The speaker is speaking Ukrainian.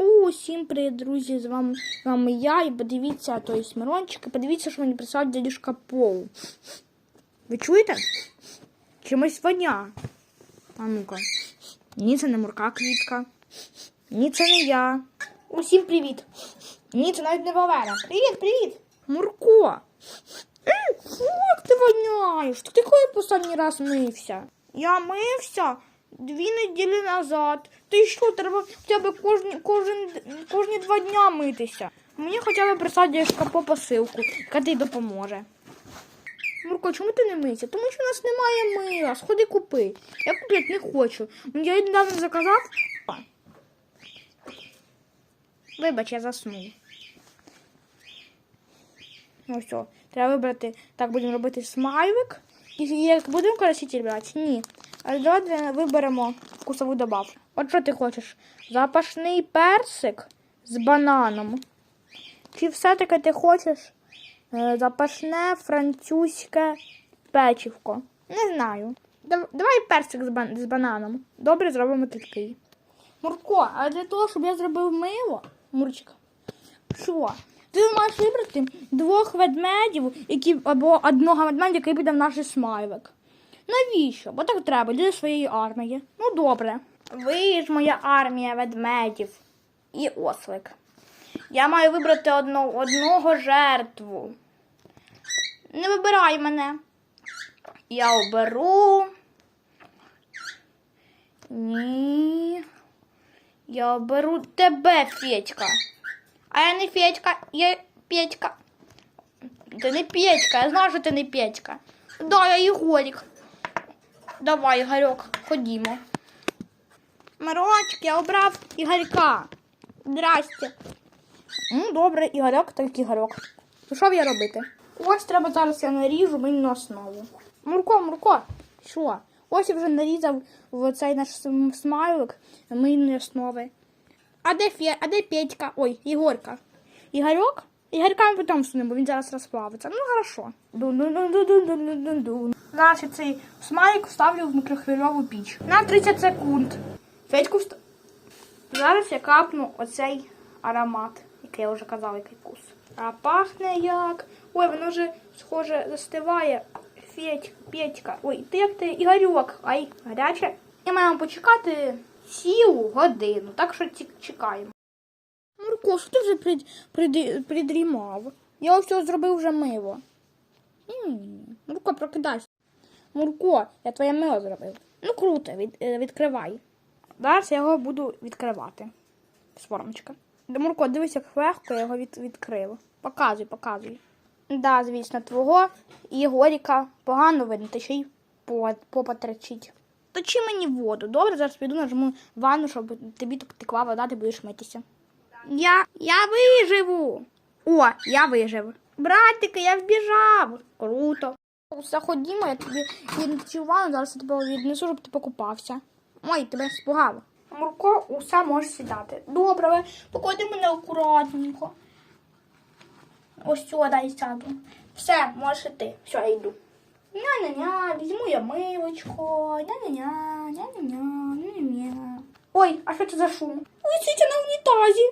Усім привіт, друзі! З вами, з вами я. І подивіться, то є Мирончик, і подивіться, що мені прислав дядюшка Пол. Ви чуєте? Чимось воня. А ну-ка. Ні, це не мурка квітка. Ні, це не я. Усім привіт. Ні, це навіть не Валера. Привіт, привіт. Мурко. Ей, як ти воняєш? Ти коли останній раз мився? Я мився дві неділі назад. Ти що, треба хоча б кожні, кожен, кожні два дня митися. Мені хоча б присадиш по посилку, яка тобі допоможе. Мурко, чому ти не мийся? Тому що у нас немає мила. Сходи купи. Я купити не хочу. Я недавно заказав. Вибач, я заснув. Ну все, треба вибрати. Так, будемо робити смайлик. І як будемо краситель брати? Ні. А давайте виберемо вкусову добавку. От що ти хочеш? Запашний персик з бананом. Чи все-таки ти хочеш е, запашне французьке печивко? Не знаю. Давай персик з, з бананом. Добре, зробимо такий. Мурко, а для того, щоб я зробив мило, Мурчик, що? Ти маєш вибрати двох ведмедів, які або одного ведмедя, який буде в наш смайлик. Навіщо? Бо так треба для своєї армії. Ну добре. Ви ж моя армія ведмедів і ослик. Я маю вибрати одно, одного жертву. Не вибирай мене. Я оберу. Ні. Я оберу тебе, Федька. А я не Федька, я Петька. Ти не Петька, я знаю, що ти не Петька. Да, я Ігорік. Давай, Ігорьок, ходімо. Мирончик, я обрав Ігорька. Здрасте. Ну, добре, Ігорьок, так Ігорьок. То що я робити? Ось треба зараз я наріжу мильну основу. Мурко, Мурко, що? Ось я вже нарізав в цей наш см- смайлик мильної основи. А де Фе, а де Петька? Ой, Ігорка. Ігорьок? Ігорька ми потім сунемо, бо він зараз розплавиться. Ну, хорошо. Дун-дун-дун-дун-дун-дун-дун. Я цей смайлик вставлю в мікрохвильову піч. На 30 секунд. Федьку вст... Зараз я капну оцей аромат, який я вже казала, який вкус. А пахне як. Ой, воно вже схоже застиває. Федь, Петька. Ой, ти як ти Ігорьок. Ай, гаряче. І маємо почекати цілу годину, так що чекаємо. Мурко, що ти вже прид, прид, придрімав? Я ось зробив вже мило. М, Мурко, прокидайся. Мурко, я твоє мило зробив. Ну круто, від, е, відкривай. Зараз я його буду відкривати. З формочка. Мурко, дивись, як легко я його від, відкрив. Показуй, показуй. Да, звісно, твого Єгоріка погано видно, та ще й по- попа тречить. Точи мені воду. Добре, зараз піду нажму ванну, щоб тобі текла вода, ти будеш митися. Я, я виживу. О, я вижив. Братики, я вбіжав. Круто. Все ходімо, я тобі віднесу ванну, зараз тебе віднесу, щоб ти покупався. Ой, тебе спугало. Мурко, усе можеш сідати. Добре, ви поклади мене акуратненько. Ось сюди і сяду. Все, можеш іти. Все, я йду. Ня-ня-ня, візьму я милочко. Ня-ня-ня, ня-ня-ня, ня-ня-ня. Ой, а що це за шум? Ви на унітазі.